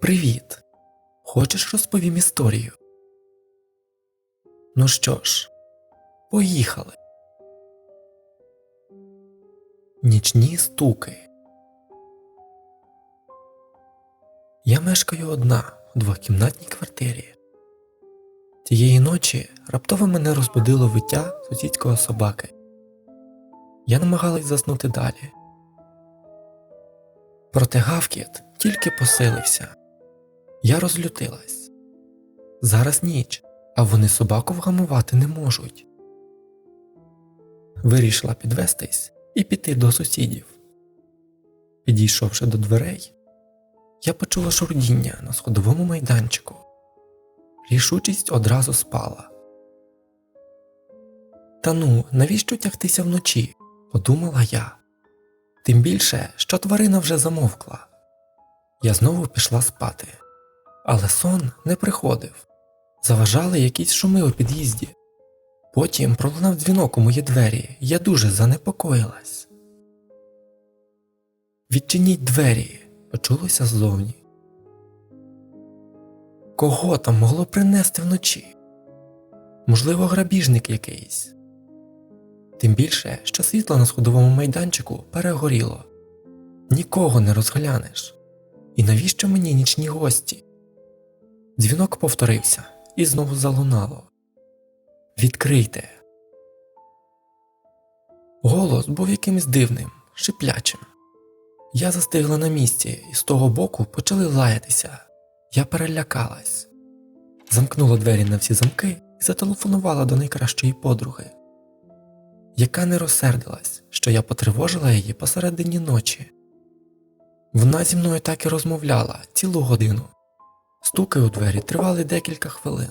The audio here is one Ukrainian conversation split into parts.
Привіт! Хочеш розповім історію? Ну що ж, поїхали. Нічні стуки. Я мешкаю одна у двокімнатній квартирі. Тієї ночі раптово мене розбудило виття сусідського собаки. Я намагалась заснути далі. Проте гавкіт тільки посилився. Я розлютилась. Зараз ніч, а вони собаку вгамувати не можуть. Вирішила підвестись і піти до сусідів. Підійшовши до дверей, я почула шурдіння на сходовому майданчику. Рішучість одразу спала. Та ну, навіщо тягтися вночі? подумала я. Тим більше, що тварина вже замовкла. Я знову пішла спати, але сон не приходив. Заважали якісь шуми у під'їзді. Потім пролунав дзвінок у мої двері, я дуже занепокоїлась. Відчиніть двері, почулося ззовні. Кого там могло принести вночі? Можливо, грабіжник якийсь. Тим більше, що світло на сходовому майданчику перегоріло, нікого не розглянеш. І навіщо мені нічні гості? Дзвінок повторився і знову залунало. Відкрийте. Голос був якимось дивним, шиплячим. Я застигла на місці, і з того боку почали лаятися. Я перелякалась, замкнула двері на всі замки і зателефонувала до найкращої подруги, яка не розсердилась, що я потривожила її посередині ночі. Вона зі мною так і розмовляла цілу годину. Стуки у двері тривали декілька хвилин.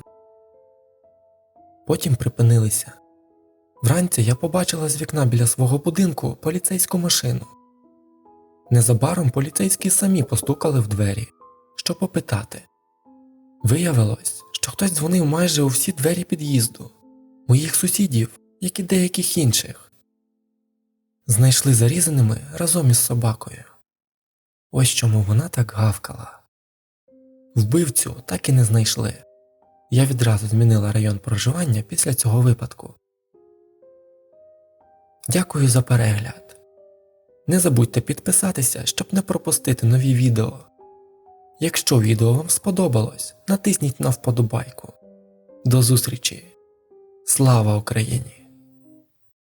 Потім припинилися. Вранці я побачила з вікна біля свого будинку поліцейську машину. Незабаром поліцейські самі постукали в двері, щоб попитати. Виявилось, що хтось дзвонив майже у всі двері під'їзду, моїх сусідів, як і деяких інших. Знайшли зарізаними разом із собакою. Ось чому вона так гавкала. Вбивцю так і не знайшли. Я відразу змінила район проживання після цього випадку. Дякую за перегляд. Не забудьте підписатися, щоб не пропустити нові відео. Якщо відео вам сподобалось, натисніть на вподобайку. До зустрічі! Слава Україні!